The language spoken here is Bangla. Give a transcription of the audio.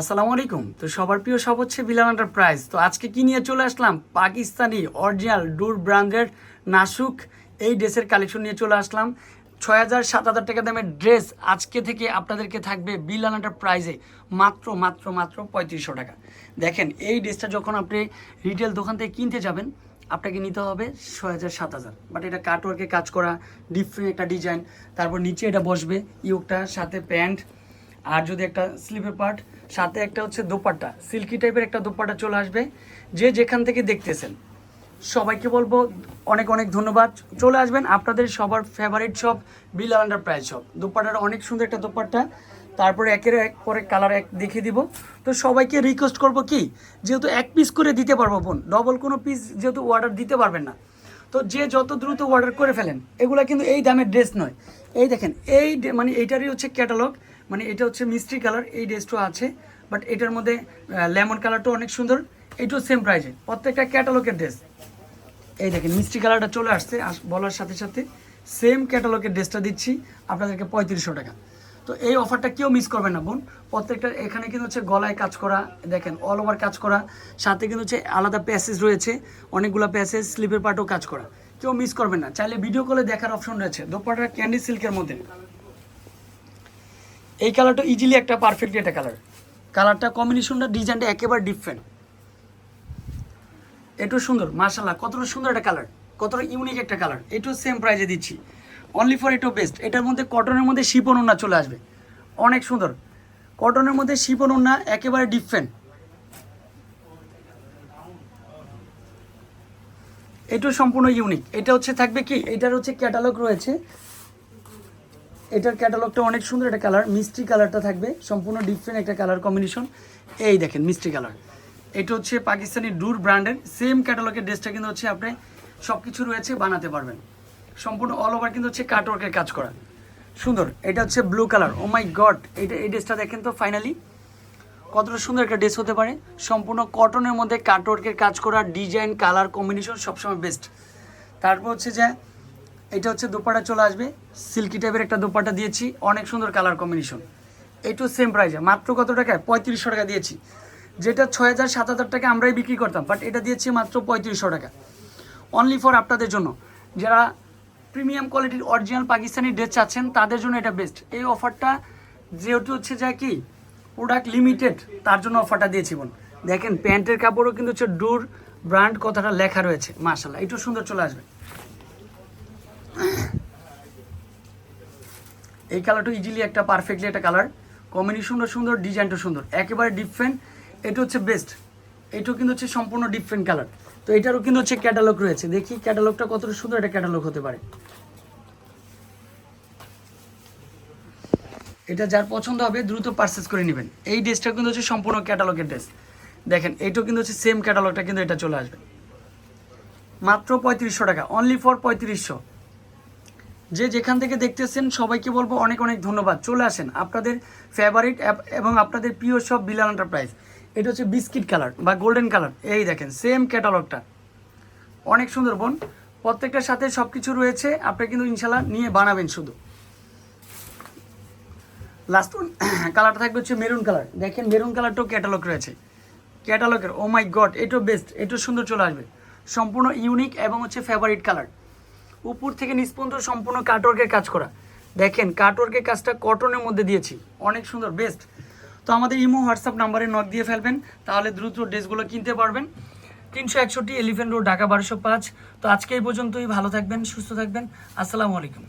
আসসালামু আলাইকুম। তো সবার প্রিয় সব হচ্ছে বিলাল এন্টারপ্রাইজ তো আজকে কি নিয়ে চলে আসলাম? পাকিস্তানি অরিজিনাল ডুর ব্র্যান্ডের নাসুক এই ড্রেসের কালেকশন নিয়ে চলে আসলাম। ছয় হাজার সাত হাজার টাকা দামের ড্রেস আজকে থেকে আপনাদেরকে থাকবে বিলাল এন্টারপ্রাইজে মাত্র মাত্র মাত্র পঁয়ত্রিশশো টাকা। দেখেন, এই ড্রেসটা যখন আপনি রিটেল দোকান থেকে কিনতে যাবেন, আপনাকে নিতে হবে ছয় হাজার সাত হাজার। বাট এটা কাটওয়ার্কে কাজ করা ডিফারেন্ট একটা ডিজাইন তারপর নিচে এটা বসবে, ইয়োগটা, সাথে প্যান্ট আর যদি একটা স্লিপের পার্ট, সাথে একটা হচ্ছে দোপাট্টা, সিল্কি টাইপের একটা দোপাট্টা চলে আসবে, যে যেখান থেকে দেখতেছেন। সবাইকে বলব, অনেক অনেক ধন্যবাদ। চলে আসবেন আপনাদের সবার favourite shop bill under price shop দোপাট্টাটা অনেক সুন্দর একটা দোপাট্টা। তারপরে একের এক পরে কালার এক দেখিয়ে দিব। তো সবাইকে রিকোয়েস্ট করব কি, যেহেতু এক পিস করে দিতে পারব বোন ডবল কোনো পিস যেহেতু অর্ডার দিতে পারবেন না। তো যে যত দ্রুত অর্ডার করে ফেলেন, এগুলো কিন্তু এই দামের ড্রেস নয়। এই দেখেন, এই মানে এইটারই হচ্ছে ক্যাটালগ মানে এটা হচ্ছে মিষ্টি কালার, এই ড্রেসটা আছে বাট এটার মধ্যে লেমন কালারটা অনেক সুন্দর, এটাও সেম প্রাইজে প্রত্যেকটা ক্যাটালগের ড্রেস এই দেখেন, মিষ্টি কালারটা চলে আসছে, আস- বলার সাথে সাথে সেম ক্যাটালগের ড্রেসটা দিচ্ছি, আপনাদেরকে পঁয়ত্রিশশো টাকা। তো এই অফারটা কেউ মিস করবেন না, বোন। প্রত্যেকটা, এখানে কিন্তু হচ্ছে গলায় কাজ করা, দেখেন অল ওভার কাজ করা, সাথে কিন্তু হচ্ছে আলাদা প্যাসেজ রয়েছে, অনেকগুলো প্যাসেজ স্লিপের পার্টও কাজ করা। কেউ মিস করবেন না, চাইলে ভিডিও কলে দেখার অপশন রয়েছে দোপাটা ক্যান্ডি সিল্কের মধ্যে। এই কালারটা ইজিলি একটা পারফেক্ট একটা কালার। কালারটা কম্বিনেশনটা ডিজাইনটা একেবারে ডিফারেন্ট এটাও সুন্দর মার্শাল্লাহ কতটা সুন্দর একটা কালার, কতটা ইউনিক একটা কালার। এটাও সেম প্রাইজে দিচ্ছি। অনলি ফর এটাও বেস্ট এটার মধ্যে কটনের মধ্যে শিপন ওন্না চলে আসবে। অনেক সুন্দর। কটনের মধ্যে শিপন ওন্না একেবারে ডিফারেন্ট এটাও সম্পূর্ণ ইউনিক এটা হচ্ছে, থাকবে কি? এটার হচ্ছে ক্যাটালগ রয়েছে। এটার ক্যাটালগটা অনেক সুন্দর একটা কালার মিষ্টি কালারটা থাকবে, সম্পূর্ণ ডিফারেন্ট একটা কালার কম্বিনেশন এই দেখেন, মিষ্টি কালার এটা হচ্ছে পাকিস্তানি ডুর ব্র্যান্ডের সেম ক্যাটালগের ড্রেসটা কিন্তু হচ্ছে আপনি সব কিছু রয়েছে, বানাতে পারবেন। সম্পূর্ণ অল ওভার কিন্তু হচ্ছে কাটওয়ার্কের কাজ করা। সুন্দর, এটা হচ্ছে blue colour oh my god এটা, এই ড্রেসটা দেখেন তো ফাইনালি কতটা সুন্দর একটা ড্রেস হতে পারে। সম্পূর্ণ কটনের মধ্যে কাটওয়ার্কের কাজ করা ডিজাইন কালার কম্বিনেশন সবসময় বেস্ট তারপর হচ্ছে যে এটা হচ্ছে দোপাটা চলে আসবে। সিল্কি টাইপের একটা দোপাটা দিয়েছি। অনেক সুন্দর কালার কম্বিনেশন এইটু সেম প্রাইসে মাত্র কত টাকায়? পঁয়ত্রিশশো টাকা দিয়েছি। যেটা ছয় হাজার, সাত হাজার টাকা আমরাই বিক্রি করতাম বাট এটা দিয়েছি মাত্র পঁয়ত্রিশশো টাকা। অনলি ফর আপনাদের জন্য। যারা প্রিমিয়াম কোয়ালিটির অরিজিনাল পাকিস্তানি ড্রেস চাচ্ছেন, তাদের জন্য এটা বেস্ট এই অফারটা যেহেতু হচ্ছে যা কি প্রোডাক্ট লিমিটেড তার জন্য অফারটা দিয়েছি বোন দেখেন, প্যান্টের কাপড়ও কিন্তু হচ্ছে ডুর ব্র্যান্ড কথাটা লেখা রয়েছে মার্শাল্লাহ একটু সুন্দর চলে আসবে। এই কালারটা ইজিলি একটা পারফেক্টলি একটা কালার কম্বিনেশনটা সুন্দর ডিজাইনটা সুন্দর। একেবারে ডিফারেন্ট এটা হচ্ছে বেস্ট এটাও কিন্তু হচ্ছে সম্পূর্ণ ডিফারেন্ট কালার তো এটারও কিন্তু হচ্ছে ক্যাটালগ রয়েছে। দেখি ক্যাটালগটা কতটা সুন্দর একটা ক্যাটালগ হতে পারে। এটা যার পছন্দ হবে, দ্রুত পারচেস করে নেবেন। এই ড্রেসটা কিন্তু হচ্ছে সম্পূর্ণ ক্যাটালগের ড্রেস দেখেন, এটাও কিন্তু হচ্ছে সেম ক্যাটালগটা কিন্তু এটা চলে আসবে। মাত্র পঁয়ত্রিশশো টাকা। অনলি ফর পঁয়ত্রিশশো। যে যেখান থেকে দেখতেছেন, সবাইকে বলব অনেক অনেক ধন্যবাদ। চলে আসেন আপনাদের ফেভারিট অ্যাপ এবং আপনাদের প্রিয় সব বিলাল এন্টারপ্রাইজ এটা হচ্ছে বিস্কিট কালার বা গোল্ডেন কালার এই দেখেন সেম ক্যাটালগটা অনেক সুন্দর বোন। প্রত্যেকটার সাথে সব কিছু রয়েছে। আপনি কিন্তু ইনশাল্লাহ নিয়ে বানাবেন শুধু। লাস্ট কালারটা থাকবে হচ্ছে মেরুন কালার দেখেন মেরুন কালারটাও ক্যাটালগ রয়েছে। ক্যাটালগের ও মাই গড এটাও বেস্ট এটাও সুন্দর চলে আসবে। সম্পূর্ণ ইউনিক এবং হচ্ছে ফেভারিট কালার উপর থেকে পর্যন্ত সম্পূর্ণ কাটওয়ার্কের কাজ করা। দেখেন, কাটওয়ার্কের কাজটা কটনের মধ্যে দিয়েছি। অনেক সুন্দর বেস্ট তো আমাদের ইমো হোয়াটসঅ্যাপ নাম্বারে নক দিয়ে ফেলবেন, তাহলে দ্রুত ড্রেসগুলো কিনতে পারবেন। তিনশো একষট্টি এলিফেন্ট রোড, ঢাকা বারোশো পাঁচ। তো আজকে এই পর্যন্তই, ভালো থাকবেন, সুস্থ থাকবেন। আসসালামু আলাইকুম।